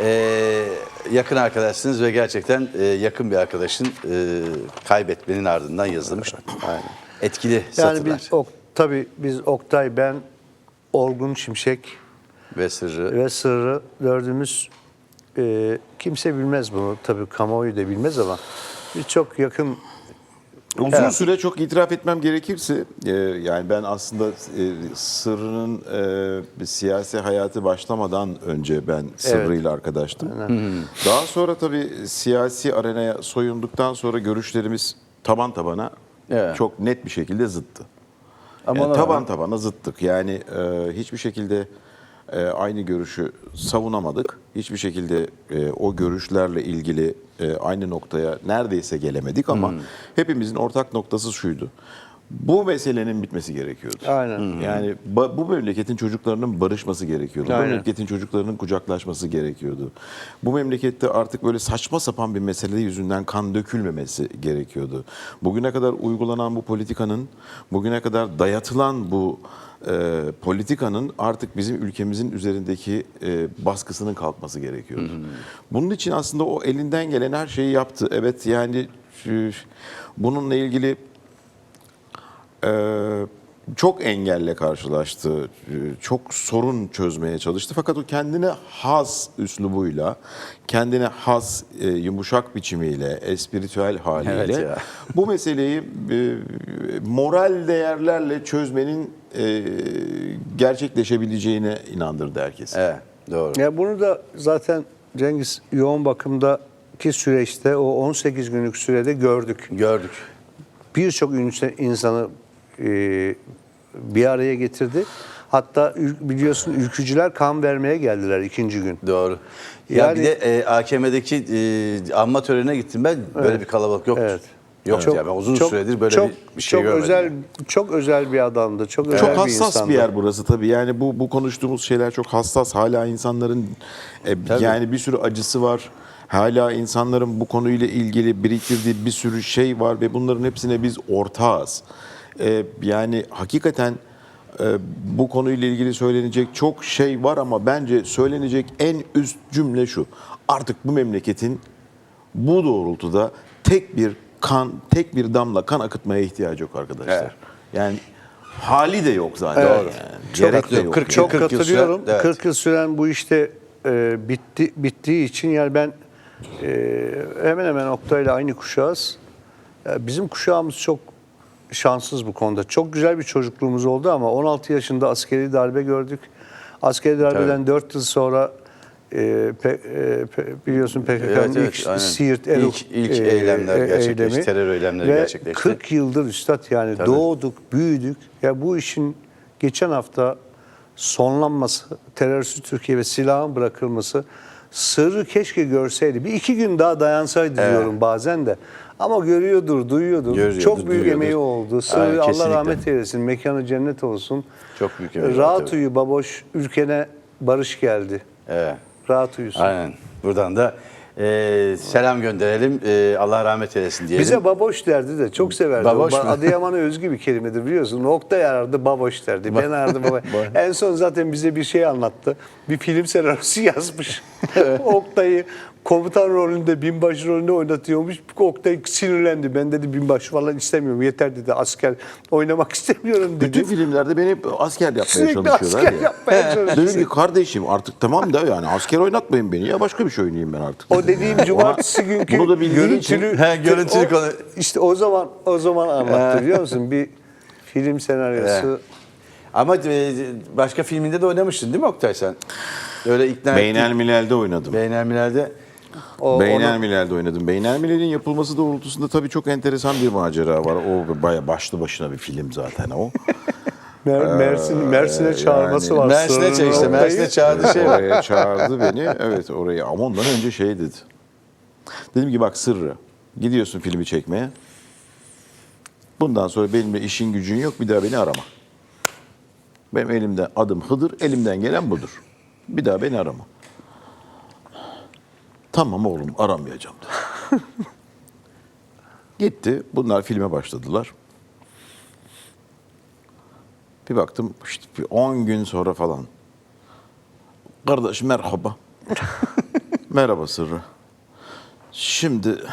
Ee, yakın arkadaşsınız ve gerçekten e, yakın bir arkadaşın e, kaybetmenin ardından yazılmış. Etkili Yani satırlar biz ok, tabii biz Oktay, ben, Olgun Şimşek ve sırrı. ve Sırrı dördümüz e, kimse bilmez bunu tabii kamuoyu da bilmez ama biz çok yakın Uzun Evet. süre çok itiraf etmem gerekirse e, yani ben aslında e, Sırrı'nın e, siyasi hayatı başlamadan önce ben Sırrı'yla arkadaştım. Daha sonra tabii siyasi arenaya soyunduktan sonra görüşlerimiz taban tabana Evet. çok net bir şekilde zıttı. Ama Yani taban tabana zıttık. Yani e, hiçbir şekilde e, aynı görüşü savunamadık. Hiçbir şekilde e, o görüşlerle ilgili e, aynı noktaya neredeyse gelemedik ama Hmm. hepimizin ortak noktası şuydu. Bu meselenin bitmesi gerekiyordu. Aynen. Yani ba- bu memleketin çocuklarının barışması gerekiyordu. Bu Aynen. memleketin çocuklarının kucaklaşması gerekiyordu. Bu memlekette artık böyle saçma sapan bir mesele yüzünden kan dökülmemesi gerekiyordu. Bugüne kadar uygulanan bu politikanın, bugüne kadar dayatılan bu e, politikanın artık bizim ülkemizin üzerindeki e, baskısının kalkması gerekiyordu. Bunun için aslında o elinden gelen her şeyi yaptı. Evet yani şu- bununla ilgili çok engelle karşılaştı. Ee, Çok sorun çözmeye çalıştı. Fakat o kendine has üslubuyla, kendine has e, yumuşak biçimiyle, espiritüel haliyle Evet ya. bu meseleyi e, moral değerlerle çözmenin e, gerçekleşebileceğine inandırdı herkes. Evet, doğru. Ya bunu da zaten Cengiz yoğun bakımdaki süreçte o 18 günlük sürede gördük. Gördük. Birçok insanı e, bir araya getirdi. Hatta biliyorsun ülkücüler kan vermeye geldiler ikinci gün. Doğru. Ya Yani- bir de e, AKM'deki e, anma törenine gittim ben. Böyle bir kalabalık yoktu. Evet. Yoktu ya. Ben uzun çok- süredir böyle çok, bir, bir şey çok görmedim. özel yani. çok özel bir adamdı. Çok özel Çok bir hassas insandı. bir yer burası tabii. Yani bu bu konuştuğumuz şeyler çok hassas. Hala insanların e, yani bir sürü acısı var. Hala insanların bu konuyla ilgili biriktirdiği bir sürü şey var ve bunların hepsine biz ortağız. E, yani hakikaten e, bu konuyla ilgili söylenecek çok şey var ama bence söylenecek en üst cümle şu. Artık bu memleketin bu doğrultuda tek bir kan, tek bir damla kan akıtmaya ihtiyacı yok arkadaşlar. Evet. Yani hali de yok zaten. Evet. Yani. Çok Gerek de yok. 40 Çok 40 yıl katılıyorum. süren- evet. 40 yıl süren bu işte e, bitti bittiği için yani ben e, hemen hemen Oktay'la aynı kuşağız. Bizim kuşağımız çok şanssız bu konuda. Çok güzel bir çocukluğumuz oldu ama 16 yaşında askeri darbe gördük. Askeri darbeden 4 yıl sonra e, pe- e, pe- biliyorsun PKK'nın Evet, evet, ilk aynen. Siirt İlk- Eruk ilk eylemler gerçekleşti, terör eylemleri Ve gerçekleşti. 40 yıldır üstad yani doğduk, büyüdük. Ya bu işin geçen hafta sonlanması, terörsüz Türkiye ve silahın bırakılması sırrı keşke görseydi. Bir iki gün daha dayansaydı diyorum bazen de. Ama görüyordur, duyuyordur. Görüyordur, Çok büyük duyuyordur. emeği oldu. Sırrı Aynen, Allah kesinlikle. rahmet eylesin. Mekanı cennet olsun. Çok büyük emeği Rahat uyu baboş, ülkene barış geldi. Evet. Rahat uyusun. Aynen. Buradan da e, selam gönderelim. E, Allah rahmet eylesin diyelim. Bize baboş derdi de çok severdi. Baboş mu? Adıyaman'a özgü bir kelimedir biliyorsun. Nokta yarardı baboş derdi. Ben arardı baboş. en son zaten bize bir şey anlattı. Bir film senaryosu yazmış. Oktay'ı komutan rolünde, binbaşı rolünde oynatıyormuş. Oktay sinirlendi. Ben dedi binbaşı falan istemiyorum. Yeter dedi asker oynamak istemiyorum dedi. Bütün filmlerde beni hep asker yapmaya Sürekli çalışıyorlar asker ya. yapmaya çalışıyor. Dedim ki kardeşim artık tamam da yani asker oynatmayın beni ya başka bir şey oynayayım ben artık. O dediğim cumartesi günkü bunu da bildiğin için- görüntülü, He, görüntülü o- konu. İşte o zaman o zaman anlattı biliyor musun? Bir film senaryosu. Ama e, başka filminde de oynamıştın değil mi Oktay sen? Öyle ikna Beynel. Milal'de oynadım. Beynelmiler'de. O, Beynel onu- Milal'de oynadım. Beynel Milal'in yapılması doğrultusunda tabii çok enteresan bir macera var. O baya başlı başına bir film zaten o. Mer- Mersin Mersin'e çağırması yani- var. Mersin'e Sırrı'nın çağır işte. Mersin'e çağırdı şey var. oraya çağırdı beni. Evet oraya ama ondan önce şey dedi. Dedim ki bak sırrı. Gidiyorsun filmi çekmeye. Bundan sonra benimle işin gücün yok bir daha beni arama. Benim elimden adım Hıdır, elimden gelen budur. Bir daha beni arama. Tamam oğlum aramayacağım dedi. Gitti. Bunlar filme başladılar. Bir baktım işte bir 10 gün sonra falan. Kardeş merhaba. Merhaba Sırrı. Şimdi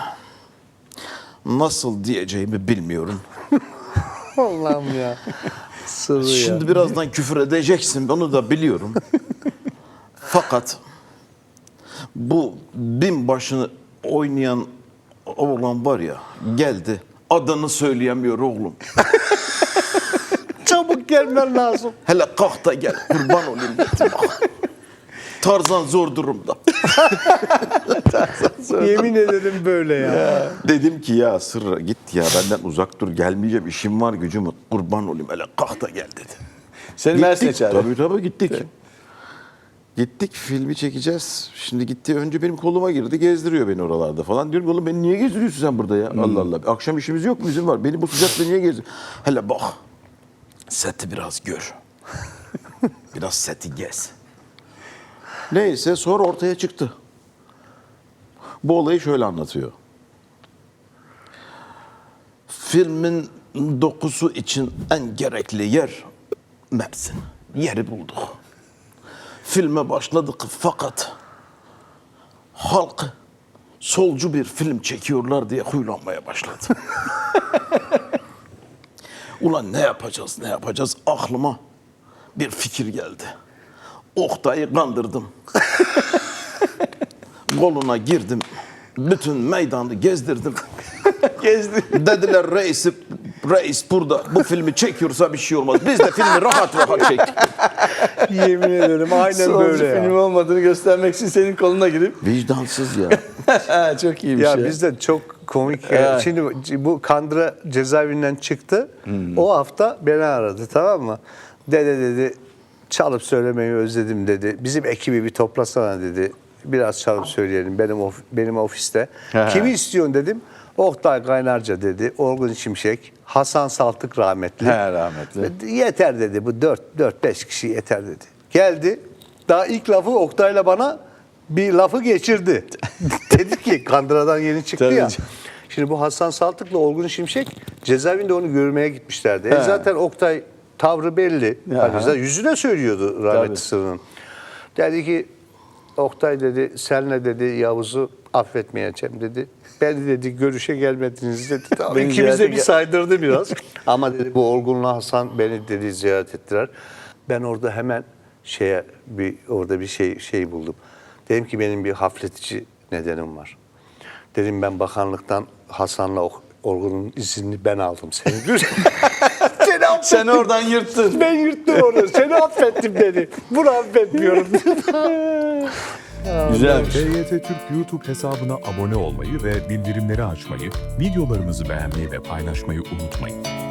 nasıl diyeceğimi bilmiyorum. Allah'ım ya. Sırrı ya. Şimdi birazdan küfür edeceksin onu da biliyorum. Fakat bu binbaşını oynayan oğlan var ya geldi. Adını söyleyemiyor oğlum. Gelmen lazım. Hele kalk da gel kurban olayım dedim. Tarzan zor durumda. Yemin ederim böyle ya. Dedim ki ya Sırrı git ya benden uzak dur gelmeyeceğim işim var gücüm var. Kurban olayım hele kalk da gel dedi. Seni Mersin'e çağırdı. Tabii tabii gittik. Gittik filmi çekeceğiz. Şimdi gitti önce benim koluma girdi gezdiriyor beni oralarda falan. Diyorum oğlum beni niye gezdiriyorsun sen burada ya? Allah Allah. Akşam işimiz yok mu bizim var. Beni bu sıcakta niye gezdiriyorsun? Hele bak. Seti biraz gör. biraz seti gez. Neyse sonra ortaya çıktı. Bu olayı şöyle anlatıyor. Filmin dokusu için en gerekli yer Mersin. Yeri bulduk. Filme başladık fakat halk solcu bir film çekiyorlar diye huylanmaya başladı. Ulan ne yapacağız ne yapacağız aklıma bir fikir geldi. Oktay'ı kandırdım. Koluna girdim. Bütün meydanı gezdirdim. Gezdi. Dediler reis, reis burada bu filmi çekiyorsa bir şey olmaz. Biz de filmi rahat rahat çektik. Yemin ederim aynen Solcu böyle film ya. olmadığını göstermek için senin koluna girip Vicdansız ya. çok iyiymiş Ya ya. bizde çok komik. Evet. Şimdi bu Kandıra cezaevinden çıktı. O hafta beni aradı tamam mı? Dede dedi çalıp söylemeyi özledim dedi. Bizim ekibi bir toplasana dedi. Biraz çalıp söyleyelim benim of- benim ofiste. Kimi istiyorsun dedim. Oktay Kaynarca dedi. Orgun Şimşek, Hasan Saltık rahmetli. He, rahmetli. Yeter dedi bu 4 4 5 kişi yeter dedi. Geldi. Daha ilk lafı Oktay'la bana bir lafı geçirdi. dedi ki Kandıra'dan yeni çıktı Tabii ya. canım. Şimdi bu Hasan Saltık'la Orgun Şimşek cezaevinde onu görmeye gitmişlerdi. E He. zaten Oktay tavrı belli. Hani yüzüne söylüyordu rahmetli. Sırrı'nın. Dedi ki Oktay dedi senle dedi Yavuz'u affetmeyeceğim dedi. Beni dedi görüşe gelmediniz dedi. Tamam, İkimiz de bir saydırdı biraz. Ama dedi bu Orgun'la Hasan beni dedi ziyaret ettiler. Ben orada hemen şeye bir orada bir şey şey buldum. Dedim ki benim bir hafletici nedenim var. Dedim ben bakanlıktan Hasan'la Orgun'un iznini ben aldım. Seni Seni affettim. Sen oradan yırttın. Ben yırttım onu. Seni affettim dedi. Bunu affetmiyorum. Güzelmiş. TYT Türk YouTube hesabına abone olmayı ve bildirimleri açmayı, videolarımızı beğenmeyi ve paylaşmayı unutmayın.